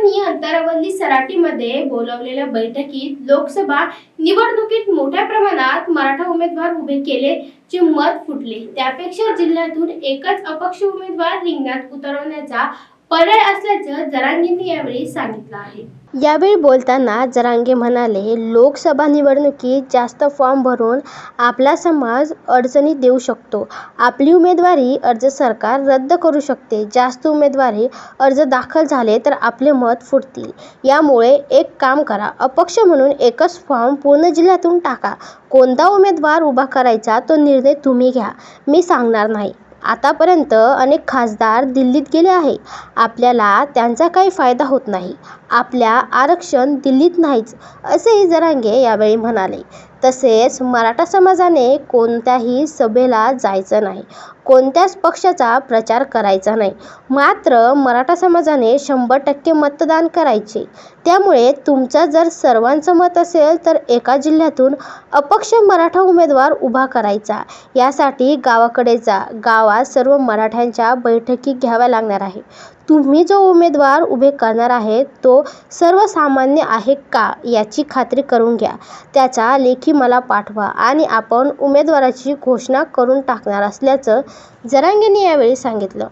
यांनी अंतरवली सराटीमध्ये बोलावलेल्या बैठकीत लोकसभा निवडणुकीत मोठ्या प्रमाणात मराठा उमेदवार उभे केले चे मत फुटले. त्यापेक्षा जिल्ह्यातून एकच अपक्ष उमेदवार रिंगणात उतरवण्याचा पर्याय असल्याचं जरांगींनी यावेळी सांगितलं आहे. यावेळी बोलताना जरांगे म्हणाले लोकसभा निवडणुकीत जास्त फॉर्म भरून आपला समाज अडचणीत देऊ शकतो. आपली उमेदवारी अर्ज सरकार रद्द करू शकते. जास्त उमेदवारी अर्ज दाखल झाले तर आपले मत फुटतील. यामुळे एक काम करा अपक्ष म्हणून एकच फॉर्म पूर्ण जिल्ह्यातून टाका. कोणता उमेदवार उभा करायचा तो निर्णय तुम्ही घ्या. मी सांगणार नाही. आतापर्यंत अनेक खासदार दिल्लीत गेले आहे आपल्याला त्यांचा काही फायदा होत नाही. आपल्या आरक्षण दिल्लीत नाहीच असेही जरांगे यावेळी म्हणाले. तसेच मराठा समाजाने कोणत्याही सभेला जायचं नाही. कोणत्याच पक्षाचा प्रचार करायचा नाही. मात्र मराठा समाजाने शंभर टक्के मतदान करायचे. त्यामुळे तुमचं जर सर्वांचं मत असेल तर एका जिल्ह्यातून अपक्ष मराठा उमेदवार उभा करायचा. यासाठी गावाकडे जा. गावात सर्व मराठ्यांच्या बैठकी घ्याव्या लागणार आहे तुम्ही जो उमेदवार उभे करणार आहे तो सर्वसामान्य आहे का याची खात्री करून घ्या. त्याचा लेखी मला पाठवा आणि आपण उमेदवाराची घोषणा करून टाकणार असल्याचं जरांगेंनी यावेळी सांगितलं.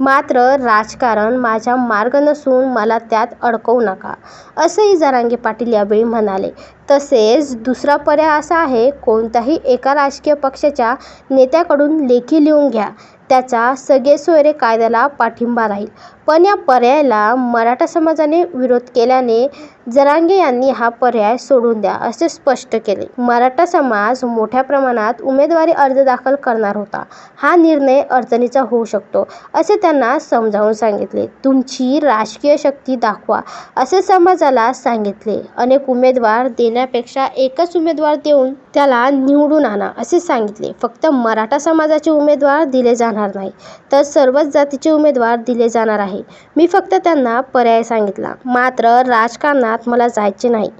मात्र राजकारण माझा मार्ग नसून मला त्यात अडकवू नका असंही जरांगे पाटील यावेळी म्हणाले. तसेच दुसरा पर्याय असा आहे कोणत्याही एका राजकीय पक्षाच्या नेत्याकडून लेखी लिहून घ्या. त्याचा सगळे सोयरे कायद्याला पाठिंबा राहील. पण या पर्यायाला मराठा समाजाने विरोध केल्याने जरांगे यांनी हा पर्याय सोडून द्या असे स्पष्ट केले. मराठा समाज मोठ्या प्रमाणात उमेदवारी अर्ज दाखल करणार होता. हा निर्णय अडचणीचा होऊ शकतो असे त्यांना समजावून सांगितले. तुमची राजकीय शक्ती दाखवा असे समाजाला सांगितले. अनेक उमेदवार देण्यापेक्षा एकच उमेदवार देऊन त्याला निवडून आणा असे सांगितले. फक्त मराठा समाजाचे उमेदवार दिले जाणार नाही. तर सर्वच जातीचे उमेदवार दिले जाणार आहे. मी फक्त त्यांना पर्याय सांगितला. मात्र राजकारणात मला जायचे नाही.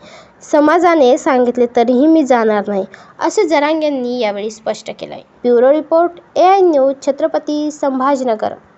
समाजाने सांगितले तरीही मी जाणार नाही असे जरांग यांनी यावेळी स्पष्ट केलं आहे bureau report A I news Chhatrapati Sambhajinagar.